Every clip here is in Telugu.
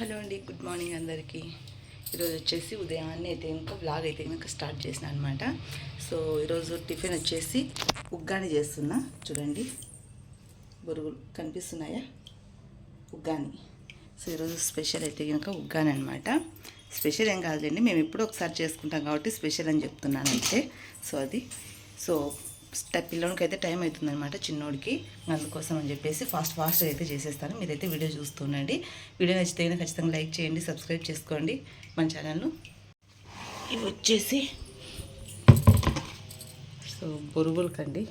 హలో అండి గుడ్ మార్నింగ్ అందరికీ. ఈరోజు వచ్చేసి ఉదయాన్నే అయితే ఇంకా బ్లాగ్ అయితే కనుక స్టార్ట్ చేసిన అనమాట సో ఈరోజు టిఫిన్ వచ్చేసి ఉగ్గాని చేస్తున్నా. చూడండి బొరుగులు కనిపిస్తున్నాయా? ఉగ్గాని. సో ఈరోజు స్పెషల్ అయితే కనుక ఉగ్గాని అనమాట స్పెషల్ ఏం కాదులేండి మేము ఎప్పుడూ ఒకసారి చేసుకుంటాం కాబట్టి స్పెషల్ అని చెప్తున్నాను అంతే. సో అది. సో పిల్లోనికి అయితే టైం అవుతుందన్నమాట చిన్నోడికి. అందుకోసం అని చెప్పేసి ఫాస్ట్ ఫాస్ట్గా అయితే చేసేస్తాను. మీరైతే వీడియో చూస్తుండండి వీడియో నచ్చితే ఖచ్చితంగా లైక్ చేయండి సబ్స్క్రైబ్ చేసుకోండి మన ఛానల్ను. ఇవి వచ్చేసి సో బొరుగులకండి.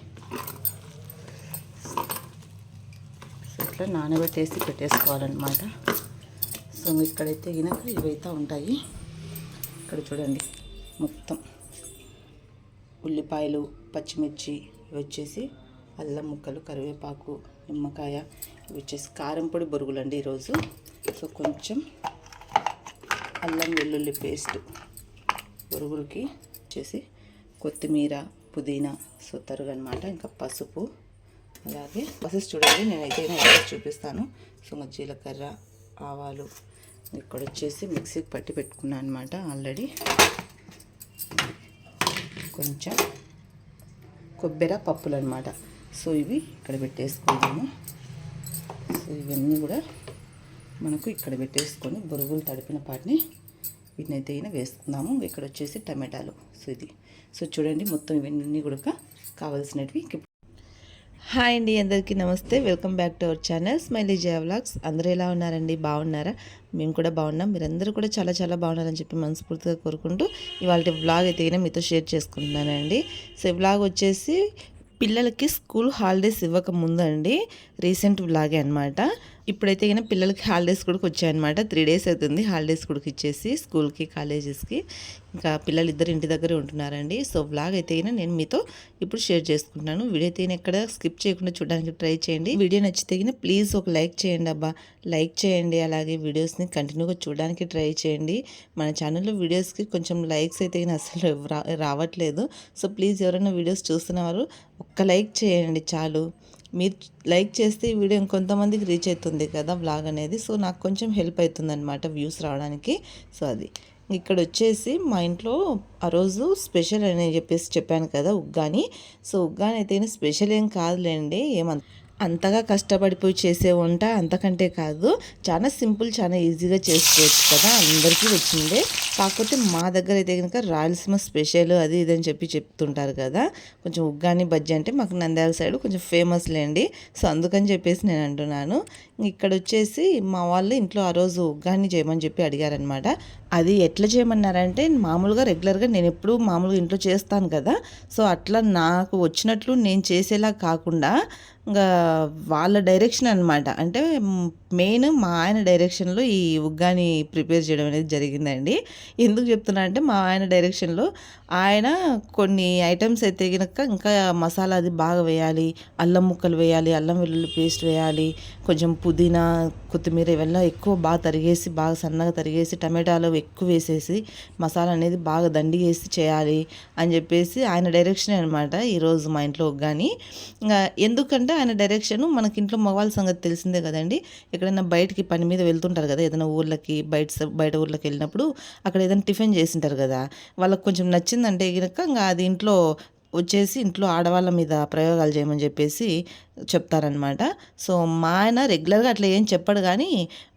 సో ఇట్లా నానబెట్టేసి పెట్టేసుకోవాలన్నమాట. సో ఇక్కడైతే గినక ఇవైతే ఉంటాయి. ఇక్కడ చూడండి మొత్తం. ఉల్లిపాయలు పచ్చిమిర్చి ఇవి వచ్చేసి అల్లం ముక్కలు కరివేపాకు నిమ్మకాయ ఇవి వచ్చేసి కారం పొడి బొరుగులండి ఈరోజు. సో కొంచెం అల్లం వెల్లుల్లి పేస్ట్ బొరుగులకి వచ్చేసి కొత్తిమీర పుదీనా సో తరుగు అనమాట ఇంకా పసుపు అలాగే బసెస్ చూడండి నేనైతే చూపిస్తాను. సో జీలకర్ర ఆవాలు ఇక్కడ వచ్చేసి మిక్సీకి పట్టి పెట్టుకున్నాను అనమాట ఆల్రెడీ. కొంచెం కొబ్బరి పప్పులు అనమాట సో ఇవి ఇక్కడ పెట్టేసుకుందాము. సో ఇవన్నీ కూడా మనకు ఇక్కడ పెట్టేసుకొని బొరుగులు తడిపిన పాటిని వీటిని అయితే అయినా వేసుకుందాము. ఇక్కడ వచ్చేసి టమాటాలు. సో ఇది. సో చూడండి మొత్తం ఇవన్నీ కూడా కావాల్సినవి హాయ్ అండి అందరికీ నమస్తే. Welcome back to our channel smiley Jaya vlogs. అందరూ ఎలా ఉన్నారండి? బాగున్నారా? మేము కూడా బాగున్నాం. మీరందరూ కూడా చాలా చాలా బాగున్నారని చెప్పి మనస్ఫూర్తిగా కోరుకుంటూ ఇవాళ వ్లాగ్ అయితే అయినా మీతో షేర్ చేసుకుంటున్నానండి. సో వ్లాగ్ వచ్చేసి పిల్లలకి స్కూల్ హాలిడేస్ ఇవ్వక ముందండి రీసెంట్ వ్లాగే అనమాట ఇప్పుడైతే కానీ పిల్లలకి హాలిడేస్ కూడా వచ్చాయన్నమాట త్రీ డేస్ అవుతుంది హాలిడేస్ కూడా ఇచ్చేసి స్కూల్కి కాలేజెస్కి. ఇంకా పిల్లలు ఇద్దరు ఇంటి దగ్గరే ఉంటున్నారండి. సో వ్లాగ్ అయితే అయినా నేను మీతో ఇప్పుడు షేర్ చేసుకుంటున్నాను. వీడియో అయితే ఎక్కడ స్కిప్ చేయకుండా చూడడానికి ట్రై చేయండి. వీడియో నచ్చితే ప్లీజ్ ఒక లైక్ చేయండి అబ్బా. లైక్ చేయండి అలాగే వీడియోస్ని కంటిన్యూగా చూడడానికి ట్రై చేయండి. మన ఛానల్లో వీడియోస్కి కొంచెం లైక్స్ అయితే అసలు రా- రావట్లేదు. సో ప్లీజ్ ఎవరైనా వీడియోస్ చూస్తున్నవారు ఒక్క లైక్ చేయండి చాలు. మీరు లైక్ చేస్తే ఈ వీడియో ఇంకొంతమందికి రీచ్ అవుతుంది కదా బ్లాగ్ అనేది. సో నాకు కొంచెం హెల్ప్ అవుతుంది అనమాట వ్యూస్ రావడానికి. సో అది. ఇక్కడ వచ్చేసి మా ఇంట్లో ఆ రోజు స్పెషల్ అని చెప్పేసి చెప్పాను కదా ఉగ్గాని. సో ఉగ్గాని అయితే స్పెషల్ ఏం కాదులేండి ఏమంత అంతగా కష్టపడిపోయి చేసే వంట అంతకంటే కాదు చాలా సింపుల్ చాలా ఈజీగా చేసుకోవచ్చు కదా అందరికీ వచ్చిందే. కాకపోతే మా దగ్గర అయితే కనుక రాయలసీమ స్పెషల్ అది ఇది అని చెప్పి చెప్తుంటారు కదా కొంచెం ఉగ్గాని బజ్జీ అంటే మాకు నంద్యాల సైడ్ కొంచెం ఫేమస్ లేండి. సో అందుకని చెప్పేసి నేను అంటున్నాను. ఇక్కడ వచ్చేసి మా వాళ్ళు ఇంట్లో ఆ రోజు ఉగ్గాని చేయమని చెప్పి అడిగారనమాట అది ఎట్లా చేయమన్నారంటే మామూలుగా రెగ్యులర్గా నేను ఎప్పుడు మామూలుగా ఇంట్లో చేస్తాను కదా సో అట్లా నాకు వచ్చినట్లు నేను చేసేలా కాకుండా ఇంకా వాళ్ళ డైరెక్షన్ అనమాట అంటే మెయిన్ మా ఆయన డైరెక్షన్లో ఈ ఉగ్గాని ప్రిపేర్ చేయడం అనేది జరిగిందండి. ఎందుకు చెప్తున్నా అంటే మా ఆయన డైరెక్షన్లో ఆయన కొన్ని ఐటమ్స్ అయితే కనుక ఇంకా మసాలా అది బాగా వేయాలి అల్లం ముక్కలు వేయాలి అల్లం వెల్లుల్లి పేస్ట్ వేయాలి కొంచెం పుదీనా కొత్తిమీర ఇవన్నీ ఎక్కువ బాగా తరిగేసి బాగా సన్నగా తరిగేసి టమాటాలు ఎక్కువ వేసేసి మసాలా అనేది బాగా దండి వేసి చేయాలి అని చెప్పేసి ఆయన డైరెక్షన్ అనమాట ఈరోజు మా ఇంట్లో ఉగ్గాని. ఇంకా ఎందుకంటే ఆయన డైరెక్షన్ మనకి ఇంట్లో మగవాళ్ళ సంగతి తెలిసిందే కదండి. ఎక్కడైనా బయటికి పని మీద వెళ్తుంటారు కదా ఏదైనా ఊర్లకి బయట బయట ఊర్లకి వెళ్ళినప్పుడు అక్కడ ఏదైనా టిఫిన్ చేసింటారు కదా వాళ్ళకి కొంచెం నచ్చిందంటే కనుక ఇంకా అది ఇంట్లో వచ్చేసి ఇంట్లో ఆడవాళ్ళ మీద ప్రయోగాలు చేయమని చెప్పేసి చెప్తారనమాట సో మా ఆయన రెగ్యులర్గా అట్లా ఏం చెప్పడు కానీ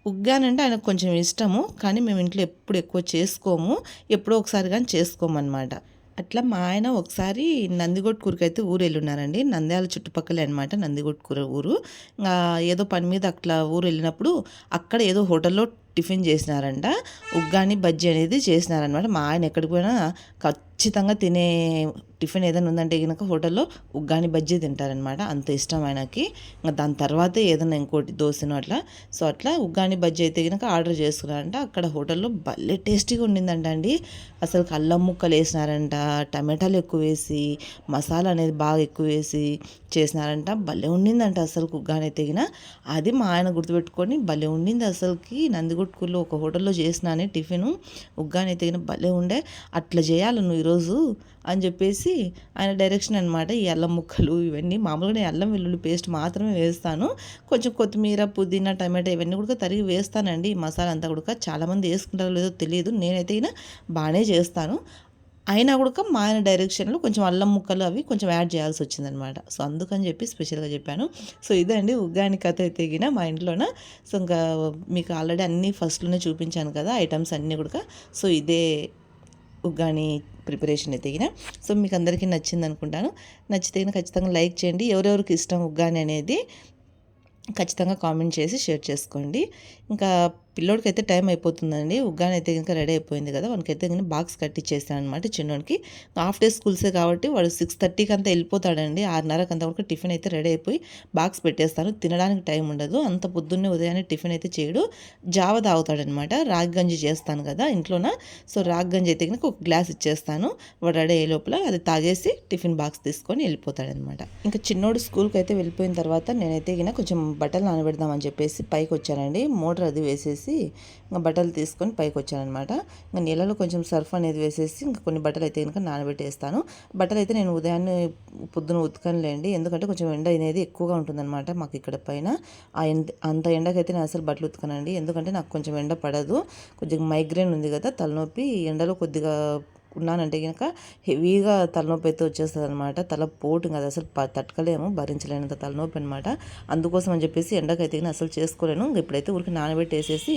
ఉగ్గానంటే ఆయనకు కొంచెం ఇష్టము. కానీ మేము ఇంట్లో ఎప్పుడు ఎక్కువ చేసుకోము. ఎప్పుడో ఒకసారి కానీ చేసుకోమన్నమాట. అట్లా మా ఆయన ఒకసారి నందిగొట్కూరుకి అయితే ఊరు వెళ్ళున్నారండి నంద్యాల చుట్టుపక్కలే అనమాట నందిగొట్కూరు ఊరు. ఇంకా ఏదో పని మీద అట్లా ఊరు వెళ్ళినప్పుడు అక్కడ ఏదో హోటల్లో టిఫిన్ చేసినారంట. ఉగ్గాని బజ్జీ అనేది చేసినారనమాట మా ఆయన ఎక్కడికి పోయినా ఖచ్చితంగా తినే టిఫిన్ ఏదైనా ఉందంటే కనుక హోటల్లో ఉగ్గాని బజ్జీ తింటారనమాట అంత ఇష్టం ఆయనకి. ఇంకా దాని తర్వాతే ఏదైనా ఇంకోటి దోశను అట్లా. సో అట్లా ఉగ్గాని బజ్జీ అయితే కనుక ఆర్డర్ చేసుకున్నారంట. అక్కడ హోటల్లో భలే టేస్టీగా ఉండిందంట అండి. అసలు అల్లం ముక్కలు వేసినారంట. టమాటాలు ఎక్కువ వేసి మసాలా అనేది బాగా ఎక్కువ వేసి చేసినారంట. భలే ఉండిందంట అసలు ఉగ్గాని తెగిన అది మా ఆయన గుర్తుపెట్టుకొని భలే ఉండింది అసలుకి. నందిగుట్కూరులో ఒక హోటల్లో చేసినానే టిఫిన్. ఉగ్గాని తెగిన భలే ఉండే. అట్లా చేయాలి నువ్వు ఈరోజు ఈరోజు అని చెప్పేసి ఆయన డైరెక్షన్ అనమాట ఈ అల్లం ముక్కలు ఇవన్నీ మామూలుగా నేను అల్లం వెల్లుల్లి పేస్ట్ మాత్రమే వేస్తాను. కొంచెం కొత్తిమీర పుదీనా టమాటా ఇవన్నీ కూడా తరిగి వేస్తానండి. ఈ మసాలా అంతా కూడా చాలామంది వేసుకుంటారో లేదో తెలియదు. నేనైతే అయినా బాగానే చేస్తాను. అయినా కూడా మా ఆయన డైరెక్షన్లో కొంచెం అల్లం ముక్కలు అవి కొంచెం యాడ్ చేయాల్సి వచ్చిందనమాట సో అందుకని చెప్పి స్పెషల్గా చెప్పాను. సో ఇదండి ఉగ్గాని కథ తెగిన మా ఇంట్లోన. సో ఇంకా మీకు ఆల్రెడీ అన్నీ ఫస్ట్లోనే చూపించాను కదా ఐటమ్స్ అన్నీ కూడా. సో ఇదే ఉగ్గాని ప్రిపరేషన్ అయితే సో మీకు అందరికీ నచ్చింది అనుకుంటాను. నచ్చితే ఖచ్చితంగా లైక్ చేయండి. ఎవరెవరికి ఇష్టం ఉగ్గాని అనేది ఖచ్చితంగా కామెంట్ చేసి షేర్ చేసుకోండి. ఇంకా పిల్లోడికి అయితే టైం అయిపోతుందండి. ఉగ్గాని అయితే ఇంకా రెడీ అయిపోయింది కదా. వానికైతే కనుక బాక్స్ కట్టించేస్తాను అనమాట చిన్నోడికి. హాఫ్ డే స్కూల్సే కాబట్టి వాడు సిక్స్ థర్టీకి అంతా వెళ్ళిపోతాడండి. ఆరున్నరకు అంతా వరకు టిఫిన్ అయితే రెడీ అయిపోయి బాక్స్ పెట్టేస్తాను. తినడానికి టైం ఉండదు. అంత పొద్దున్నే ఉదయాన్నే టిఫిన్ అయితే చేయడు. జావ తాగుతాడనమాట రాగి గంజి చేస్తాను కదా ఇంట్లోన. సో రాగి గంజి అయితే కనుక ఒక గ్లాస్ ఇచ్చేస్తాను. వాడు రెడీ అయ్యే లోపల అది తాగేసి టిఫిన్ బాక్స్ తీసుకొని వెళ్ళిపోతాడనమాట ఇంకా చిన్నోడు స్కూల్కి అయితే వెళ్ళిపోయిన తర్వాత నేనైతే కనుక కొంచెం బట్టలు నానబెడదామని చెప్పేసి పైకి వచ్చానండి మోటార్ అది వేసేసి ఇంకా బట్టలు తీసుకొని పైకి వచ్చానమాట ఇంకా నీళ్ళలో కొంచెం సర్ఫ్ అనేది వేసేసి ఇంకా కొన్ని బట్టలు అయితే కనుక నానబెట్టేస్తాను. బట్టలు అయితే నేను ఉదయాన్నే పొద్దున ఉతకనులేండి. ఎందుకంటే కొంచెం ఎండ అనేది ఎక్కువగా ఉంటుందన్నమాట మాకు ఇక్కడ పైన. ఆ ఎండ అంత ఎండకైతే నేను అసలు బట్టలు ఉతకనండి. ఎందుకంటే నాకు కొంచెం ఎండ పడదు. కొద్దిగా మైగ్రేన్ ఉంది కదా తలనొప్పి ఎండలో కొద్దిగా ఉన్నానంటే కనుక హెవీగా తలనొప్పి అయితే వచ్చేస్తుంది అనమాట తల పోటు కదా అసలు తట్టుకోలేము భరించలేనంత తలనొప్పి అనమాట అందుకోసం అని చెప్పేసి ఎండకైతే అసలు చేసుకోలేను. ఇప్పుడైతే ఊరికి నానబెట్టేసేసి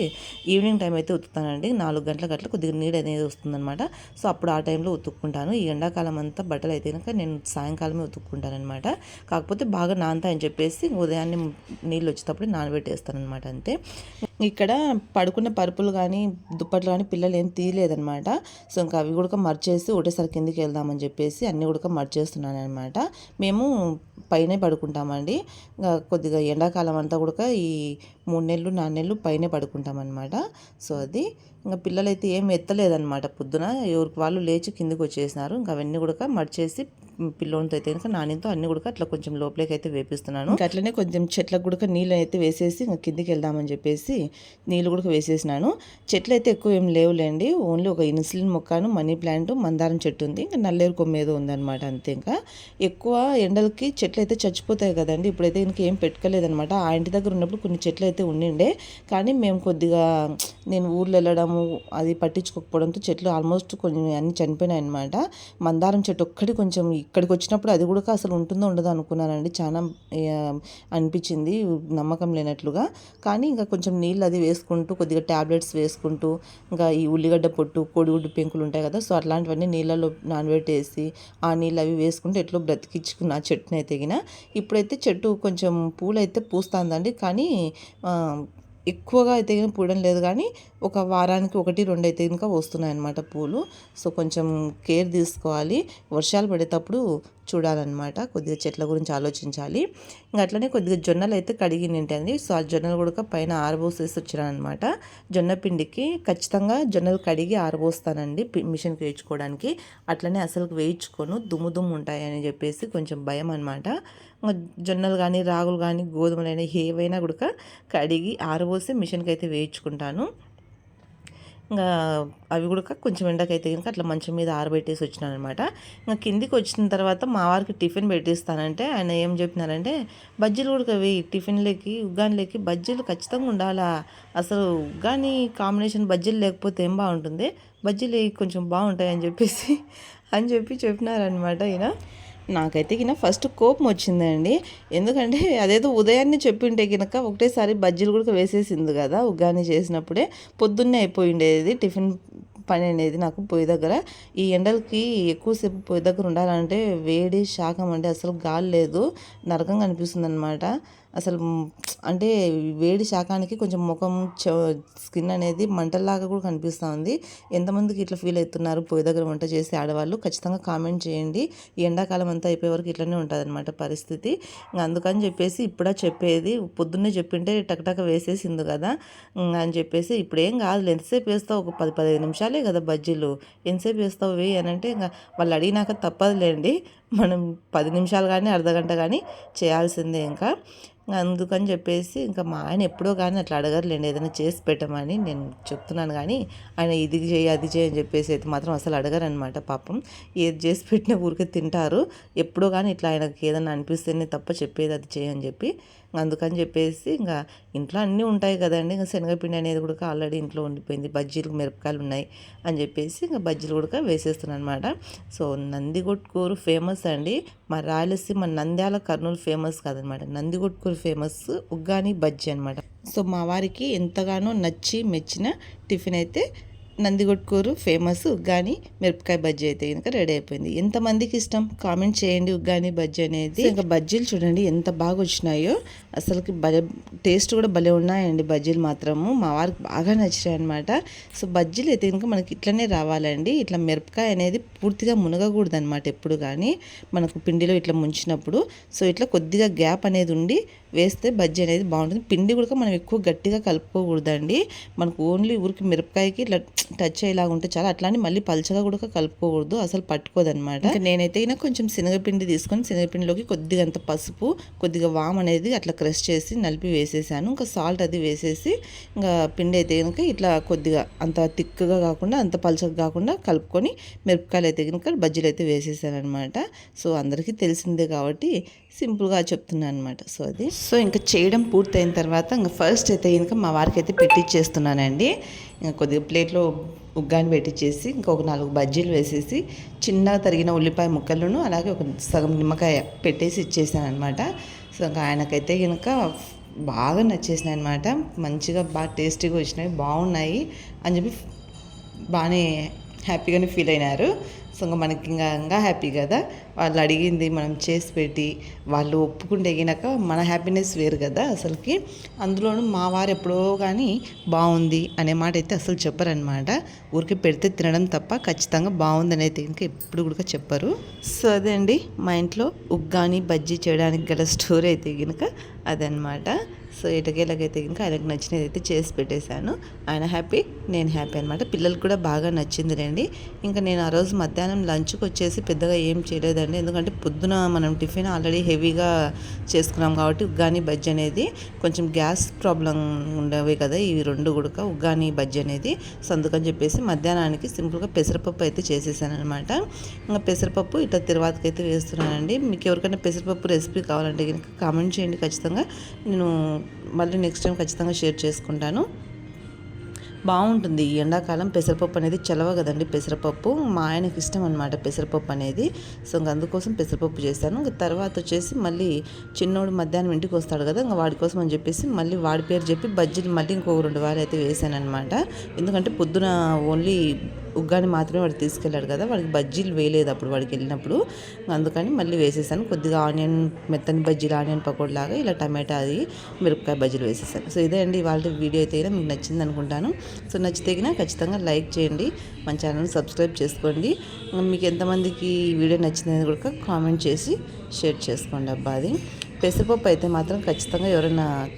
ఈవినింగ్ టైం అయితే ఉతుకుతానండి. నాలుగు గంటల గట్ల కొద్దిగా నీడ అనేది వస్తుందన్నమాట. సో అప్పుడు ఆ టైంలో ఉతుక్కుంటాను. ఈ ఎండాకాలం అంతా బట్టలు అయితే కనుక నేను సాయంకాలమే ఉతుక్కుంటాను అనమాట కాకపోతే బాగా నానతా అని చెప్పేసి ఉదయాన్నే నీళ్ళు వచ్చేటప్పుడు నానబెట్టేస్తాను అనమాట అంతే. ఇక్కడ పడుకున్న పరుపులు కానీ దుప్పట్లు కానీ పిల్లలు ఏం తీయలేదనమాట సో ఇంకా అవి కూడా మర్చేసి ఒకటేసారి కిందికి వెళ్దామని చెప్పేసి అన్నీ కూడా మర్చేస్తున్నాను అనమాట మేము పైనే పడుకుంటామండి. కొద్దిగా ఎండాకాలం అంతా కూడా ఈ మూడు నెలలు నాలుగు నెలలు పైనే పడుకుంటామన్నమాట. సో అది ఇంకా పిల్లలైతే ఏం ఎత్తలేదన్నమాట పొద్దున. ఎవరికి వాళ్ళు లేచి కిందికి వచ్చేసినారు. ఇంకా అవన్నీ కూడా మడిచేసి పిల్లోనితో అయితే కనుక నానితో అన్ని కూడా అట్లా కొంచెం లోపలికి అయితే వేపిస్తున్నాను. ఇంకా అట్లనే కొంచెం చెట్లకు కూడా నీళ్ళు అయితే వేసేసి ఇంకా కిందికి వెళ్దామని చెప్పేసి నీళ్ళు కూడా వేసేసినాను. చెట్లు అయితే ఎక్కువ ఏం లేవులేండి. ఓన్లీ ఒక ఇన్సులిన్ మొక్కను మనీ ప్లాంట్ మందారం చెట్టు ఉంది. ఇంకా నల్లేరు కొమ్మ ఏదో ఉందన్నమాట అంతే ఇంకా. ఎక్కువ ఎండలకి చెట్లు అయితే చచ్చిపోతాయి కదండి. ఇప్పుడైతే ఇంకేం పెట్టుకోలేదనమాట ఆ ఇంటి దగ్గర ఉన్నప్పుడు కొన్ని చెట్లు అయితే ఉండిండే. కానీ మేము కొద్దిగా నేను ఊర్లో వెళ్ళడము అది పట్టించుకోకపోవడంతో చెట్లు ఆల్మోస్ట్ కొన్ని అన్ని చనిపోయినాయి అనమాట మందారం చెట్టు ఒక్కటి కొంచెం ఇక్కడికి వచ్చినప్పుడు అది కూడా అసలు ఉంటుందో ఉండదో అనుకున్నానండి. చాలా అనిపించింది నమ్మకం లేనట్లుగా. కానీ ఇంకా కొంచెం నీళ్ళు అది వేసుకుంటూ కొద్దిగా ట్యాబ్లెట్స్ వేసుకుంటూ ఇంకా ఈ ఉల్లిగడ్డ పొట్టు కోడిగుడ్డు పెంకులు ఉంటాయి కదా సో అట్లాంటివన్నీ నీళ్ళలో నానబెట్టేసి ఆ నీళ్ళు అవి వేసుకుంటూ ఎట్లో బ్రతికించుకున్న చెట్టుని అయితే ఇప్పుడైతే చెట్టు కొంచెం పూలు అయితే పూస్తుందండి. కానీ ఎక్కువగా అయితే పూయడం లేదు కానీ ఒక వారానికి ఒకటి రెండు అయితే కనుక వస్తున్నాయి అన్నమాట పూలు. సో కొంచెం కేర్ తీసుకోవాలి. వర్షాలు పడేటప్పుడు చూడాలన్నమాట. కొద్దిగా చెట్ల గురించి ఆలోచించాలి. ఇంకా అట్లనే కొద్దిగా జొన్నలు అయితే కడిగి నింటండి సో ఆ జొన్నలు కూడా పైన ఆరబోసేసి వచ్చానమాట జొన్న పిండికి ఖచ్చితంగా జొన్నలు కడిగి ఆరబోస్తానండి మిషన్కి వేయించుకోవడానికి. అట్లనే అసలు వేయించుకోను. దుమ్ము దుమ్ము ఉంటాయని చెప్పేసి కొంచెం భయం అనమాట జొన్నలు కానీ రాగులు కానీ గోధుమలు అయినా ఏవైనా కూడా కడిగి ఆరబోసి మిషన్కి అయితే వేయించుకుంటాను. ఇంకా అవి కూడా కొంచెం ఎండకైతే కనుక అట్లా మంచం మీద ఆరబెట్టేసి వచ్చినాను అనమాట ఇంకా కిందికి వచ్చిన తర్వాత మా వారికి టిఫిన్ పెట్టిస్తానంటే ఆయన ఏం చెప్పినారంటే బజ్జీలు కూడా వేయి టిఫిన్లోకి ఉగ్గానిలోకి బజ్జీలు ఖచ్చితంగా ఉండాలా? అసలు ఉగ్గాని కాంబినేషన్ బజ్జీలు లేకపోతే ఏం బాగుంటుంది? బజ్జీలు కొంచెం బాగుంటాయి అని చెప్పేసి అని చెప్పి చెప్పినారనమాట ఈయన. నాకైతే కింద ఫస్ట్ కోపం వచ్చిందండి. ఎందుకంటే అదేదో ఉదయాన్నే చెప్పింటే కనుక ఒకటేసారి బజ్జీలు కూడా వేసేసింది కదా ఉగ్గాని చేసినప్పుడే పొద్దున్నే అయిపోయిండేది టిఫిన్ పని అనేది నాకు పొయ్యి దగ్గర. ఈ ఎండలకి ఎక్కువసేపు పొయ్యి దగ్గర ఉండాలంటే వేడి శాఖం అంటే అసలు గాలి లేదు నరకంగా అనిపిస్తుంది అనమాట అసలు అంటే వేడి శాకానికి కొంచెం ముఖం స్కిన్ అనేది మంటల్లాగా కూడా కనిపిస్తూ ఉంది. ఎంతమందికి ఇట్లా ఫీల్ అవుతున్నారు? పొయ్యి దగ్గర వంట చేసే ఆడవాళ్ళు ఖచ్చితంగా కామెంట్ చేయండి. ఈ ఎండాకాలం అంతా అయిపోయే వరకు ఇట్లనే ఉంటుంది అనమాట పరిస్థితి అందుకని చెప్పేసి ఇప్పుడా చెప్పేది పొద్దున్నే చెప్పింటే టక్టక వేసేసింది కదా. అని చెప్పేసి ఇప్పుడు ఏం కాదు ఎంతసేపు వేస్తావు? ఒక పది పదిహేను నిమిషాలే కదా బజ్జీలు. ఎంతసేపు వేస్తావు? వే అని అంటే ఇంకా వాళ్ళు అడిగినాక తప్పదులేండి. మనం పది నిమిషాలు కానీ అర్ధగంట కానీ చేయాల్సిందే ఇంకా. అందుకని చెప్పేసి ఇంకా మా ఆయన ఎప్పుడో కానీ అట్లా అడగరులేండి ఏదైనా చేసి పెట్టమని నేను చెప్తున్నాను కానీ ఆయన ఇది చేయి అది చేయి అని చెప్పేసి అయితే మాత్రం అసలు అడగరనమాట పాపం. ఏది చేసి పెట్టిన ఊరికే తింటారు. ఎప్పుడో కానీ ఇట్లా ఆయనకి ఏదైనా అనిపిస్తేనే తప్ప చెప్పేది అది చేయని చెప్పి అందుకని చెప్పేసి ఇంకా ఇంట్లో అన్నీ ఉంటాయి కదండి. ఇంకా శనగపిండి అనేది కూడా ఆల్రెడీ ఇంట్లో ఉండిపోయింది. బజ్జీలు మిరపకాయలు ఉన్నాయి అని చెప్పేసి ఇంకా బజ్జీలు కూడా వేసేస్తున్నాను అనమాట సో నందిగొట్కూరు ఫేమస్ అండి. మా రాయలసీమ నంద్యాల కర్నూలు ఫేమస్ కాదనమాట. నందిగొట్కూరు ఫేమస్ ఉగ్గాని బజ్జీ అనమాట. సో మా వారికి ఎంతగానో నచ్చి మెచ్చిన టిఫిన్ అయితే నందిగొట్కూరు ఫేమస్ ఉగ్గాని మిరపకాయ బజ్జీ అయితే కనుక రెడీ అయిపోయింది. ఎంతమందికి ఇష్టం? కామెంట్ చేయండి ఉగ్గాని బజ్జీ అనేది. ఇంకా బజ్జీలు చూడండి ఎంత బాగా వచ్చినాయో. అసలుకి భలే టేస్ట్ కూడా భలే ఉన్నాయండి బజ్జీలు మాత్రము. మా వారికి బాగా నచ్చినాయి అనమాట సో బజ్జీలు అయితే కనుక మనకి ఇట్లనే రావాలండి. ఇట్లా మిరపకాయ అనేది పూర్తిగా మునగకూడదు అనమాట ఎప్పుడు కానీ మనకు పిండిలో ఇట్లా ముంచినప్పుడు. సో ఇట్లా కొద్దిగా గ్యాప్ అనేది ఉండి వేస్తే బజ్జీ అనేది బాగుంటుంది. పిండి కూడా మనం ఎక్కువ గట్టిగా కలుపుకోకూడదండి. మనకు ఓన్లీ ఊరికి మిరపకాయకి ఇట్లా టచ్ అయ్యేలాగా ఉంటే చాలా. అట్లానే మళ్ళీ పలచగా కూడా కలుపుకోకూడదు. అసలు పట్టుకోదనమాట నేనైతే అయినా కొంచెం శనగపిండి తీసుకొని శనగపిండిలోకి కొద్దిగా అంత పసుపు కొద్దిగా వామ్ అనేది అట్లా క్రష్ చేసి నలిపి వేసేసాను. ఇంకా సాల్ట్ అది వేసేసి ఇంకా పిండి అయితే కనుక ఇట్లా కొద్దిగా అంత థిక్గా కాకుండా అంత పలచగా కాకుండా కలుపుకొని మిరపకాయలు అయితే కనుక బజ్జీలు అయితే వేసేసాను అనమాట సో అందరికీ తెలిసిందే కాబట్టి సింపుల్గా చెప్తున్నాను అనమాట సో అది. సో ఇంకా చేయడం పూర్తయిన తర్వాత ఇంకా ఫస్ట్ అయితే ఇంకా మా వారికి అయితే పెట్టిచ్చేస్తున్నానండి. ఇంకా కొద్దిగా ప్లేట్లో ఉగ్గాని పెట్టించేసి ఇంకొక నాలుగు బజ్జీలు వేసేసి చిన్నగా తరిగిన ఉల్లిపాయ ముక్కలను అలాగే ఒక సగం నిమ్మకాయ పెట్టేసి ఇచ్చేసాను అనమాట సో ఇంకా ఆయనకైతే కనుక బాగా నచ్చేసినాయి అనమాట మంచిగా బాగా టేస్టీగా వచ్చినాయి బాగున్నాయి అని చెప్పి బాగానే హ్యాపీగానే ఫీల్ అయినారు. సో ఇంకా మనకి ఇంకా ఇంకా హ్యాపీ కదా. వాళ్ళు అడిగింది మనం చేసి పెట్టి వాళ్ళు ఒప్పుకుంటే ఎగినాక మన హ్యాపీనెస్ వేరు కదా అసలుకి. అందులోనూ మా వారు ఎప్పుడో కానీ బాగుంది అనే మాట అయితే అసలు చెప్పరనమాట ఊరికి పెడితే తినడం తప్ప ఖచ్చితంగా బాగుంది అనేది ఇంకా ఎప్పుడు కూడా చెప్పరు. సో అదే అండి మా ఇంట్లో ఉగ్గాని బజ్జీ చేయడానికి గల స్టోరీ అయితే కనుక అదనమాట సో ఎటకేలకైతే ఇంకా ఆయనకు నచ్చినది అయితే చేసి పెట్టేశాను. ఆయన హ్యాపీ నేను హ్యాపీ అనమాట పిల్లలకు కూడా బాగా నచ్చింది రండి ఇంకా నేను ఆ రోజు మధ్యాహ్నం లంచ్కి వచ్చేసి పెద్దగా ఏం చేయలేదండి. ఎందుకంటే పొద్దున మనం టిఫిన్ ఆల్రెడీ హెవీగా చేసుకున్నాం కాబట్టి ఉగ్గాని బజ్జీ అనేది కొంచెం గ్యాస్ ప్రాబ్లం ఉండేవి కదా ఇవి రెండు కూడా ఉగ్గాని బజ్జీ అనేది. సో అందుకని చెప్పేసి మధ్యాహ్నానికి సింపుల్గా పెసరపప్పు అయితే చేసేసాను అనమాట ఇంకా పెసరపప్పు ఇట్లా తిరువాతకి అయితే వేస్తున్నానండి. మీకు ఎవరికైనా పెసరపప్పు రెసిపీ కావాలంటే కనుక కామెంట్ చేయండి ఖచ్చితంగా. నేను మళ్ళీ నెక్స్ట్ టైం ఖచ్చితంగా షేర్ చేసుకుంటాను. బాగుంటుంది. ఈ ఎండాకాలం పెసరపప్పు అనేది చలవ కదండి పెసరపప్పు. మా ఆయనకి ఇష్టం అనమాట పెసరపప్పు అనేది. సో ఇంక అందుకోసం పెసరపప్పు చేశాను. ఇంక తర్వాత వచ్చేసి మళ్ళీ చిన్నోడు మధ్యాహ్నం ఇంటికి వస్తాడు కదా ఇంకా వాడి కోసం అని చెప్పేసి మళ్ళీ వాడి పేరు చెప్పి బజ్జీలు మళ్ళీ ఇంకో రెండు వారాలు అయితే వేసాను అనమాట ఎందుకంటే పొద్దున ఓన్లీ ఉగ్గాని మాత్రమే వాడు తీసుకెళ్ళాడు కదా వాడికి బజ్జీలు వేయలేదు అప్పుడు వాడికి వెళ్ళినప్పుడు. అందుకని మళ్ళీ వేసేసాను. కొద్దిగా ఆనియన్ మెత్తని బజ్జీలు ఆనియన్ పకోడీ లాగా ఇలా టమాటా అది మిరపకాయ బజ్జీలు వేసేసాను. సో ఇదే అండి ఇవాళ వీడియో అయితే మీకు నచ్చింది అనుకుంటాను. సో నచ్చితే ఖచ్చితంగా లైక్ చేయండి మన ఛానల్ని సబ్స్క్రైబ్ చేసుకోండి. మీకు ఎంతమందికి ఈ వీడియో నచ్చిందని కూడా కామెంట్ చేసి షేర్ చేసుకోండి అబ్బా అది. పెసరపప్పు అయితే మాత్రం ఖచ్చితంగా ఎవరైనా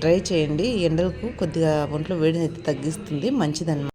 ట్రై చేయండి. ఎండలకు కొద్దిగా ఒంట్లో వేడిని అయితే తగ్గిస్తుంది మంచిదన్నమాట.